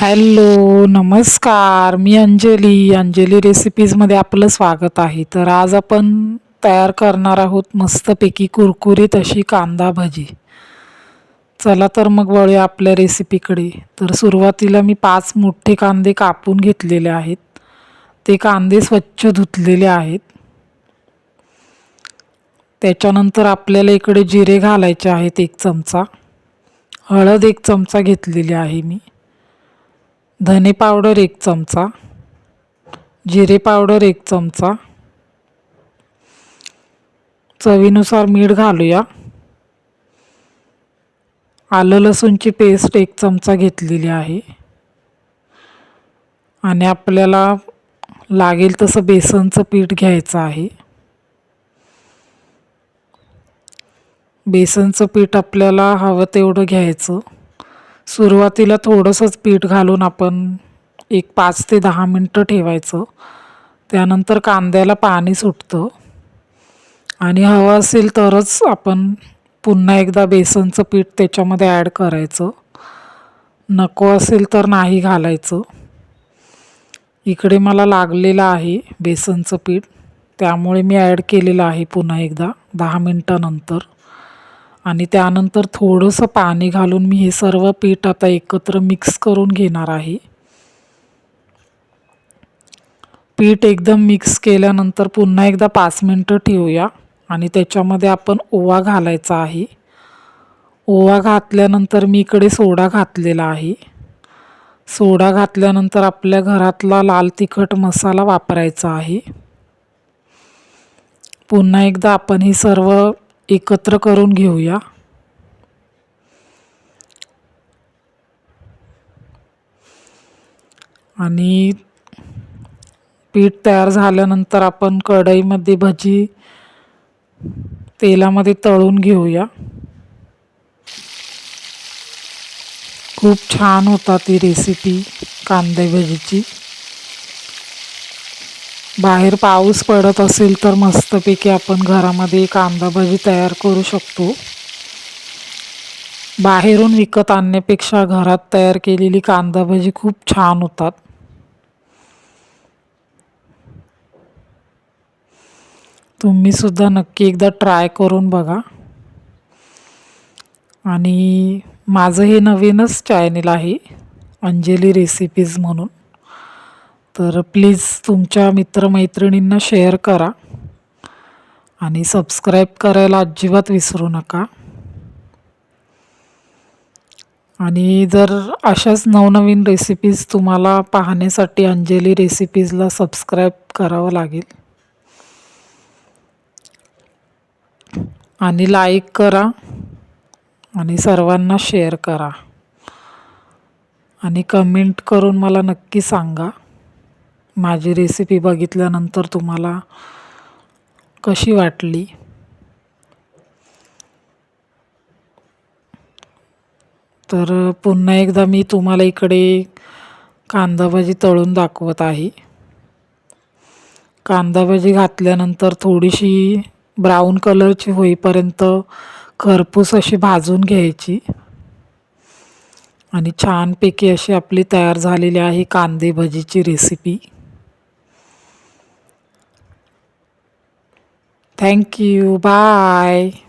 Hello नमस्कार. मी अंजली. अंजली रेसिपीजमध्ये आपलं स्वागत आहे. तर आज आपण तयार करणार आहोत मस्तपैकी कुरकुरीत अशी कांदा भजी. चला तर मग वळूया आपल्या रेसिपीकडे तर सुरुवातीला मी पाच मोठे कांदे कापून घेतलेले आहेत. ते कांदे स्वच्छ धुतलेले आहेत. त्याच्यानंतर आपल्याला इकडे जिरे घालायचे आहेत एक चमचा. हळद एक चमचा घेतलेली आहे मी. धने पावडर एक चमचा जिरे पावडर एक चमचा चवीनुसार मीठ घालूया. आलं लसूणची पेस्ट एक चमचा घेतलेली आहे. आणि आपल्याला लागेल तसं बेसनचं पीठ घ्यायचं आहे. बेसनचं पीठ आपल्याला हवं तेवढं घ्यायचं. सुरुवातीला थोडंसंच पीठ घालून आपण एक पाच ते दहा मिनटं ठेवायचं. त्यानंतर कांद्याला पाणी सुटतं. आणि हवं असेल तरच आपण पुन्हा एकदा बेसनचं पीठ त्याच्यामध्ये ॲड करायचं. नको असेल तर नाही घालायचं. इकडे मला लागलेलं आहे बेसनचं पीठ. त्यामुळे मी ॲड केलेलं आहे पुन्हा एकदा दहा मिनटानंतर. आणि त्यानंतर थोडंसं पाणी घालून मी हे सर्व पीठ आता एकत्र मिक्स करून घेणार आहे. पीठ एकदम मिक्स केल्यानंतर पुन्हा एकदा पाच मिनटं ठेवूया आणि त्याच्यामध्ये आपण ओवा घालायचा आहे. ओवा घातल्यानंतर मी इकडे सोडा घातलेला आहे. सोडा घातल्यानंतर आपल्या घरातला लाल तिखट मसाला वापरायचा आहे. पुन्हा एकदा आपण हे सर्व एकत्र करून घेऊया. आणि पीठ तयार झाल्यानंतर आपण कढईमध्ये भजी तेलामध्ये तळून घेऊया. खूप छान होता ती रेसिपी कांदे भजीची. बाहेर पाऊस पडत असेल तर मस्तपैकी आपण घरामध्ये कांदा भजी तयार करू शकतो. बाहेरून विकत आणण्यापेक्षा घरात तयार केलेली कांदा भजी खूप छान होतात. तुम्ही सुद्धा नक्की एकदा ट्राय करून बघा. आणि माझं हे नवीनच चॅनल आहे अंजली रेसिपीज म्हणून. तर प्लीज तुमच्या मित्रमैत्रिणींना शेअर करा. आणि सबस्क्राईब करायला अजिबात विसरू नका. आणि जर अशाच नवनवीन रेसिपीज तुम्हाला पाहण्यासाठी अंजली रेसिपीजला सबस्क्राईब करावं लागेल. आणि लाईक करा. आणि सर्वांना शेअर करा. आणि कमेंट करून मला नक्की सांगा. माझी रेसिपी बघितल्यानंतर तुम्हाला कशी वाटली? तर पुन्हा एकदा मी तुम्हाला इकडे कांदा भाजी तळून दाखवत आहे. कांदा भाजी घातल्यानंतर थोडीशी ब्राऊन कलरची होईपर्यंत खरपूस अशी भाजून घ्यायची. आणि छानपैकी अशी आपली तयार झालेली आहे कांदे भजीची रेसिपी Thank you. Bye.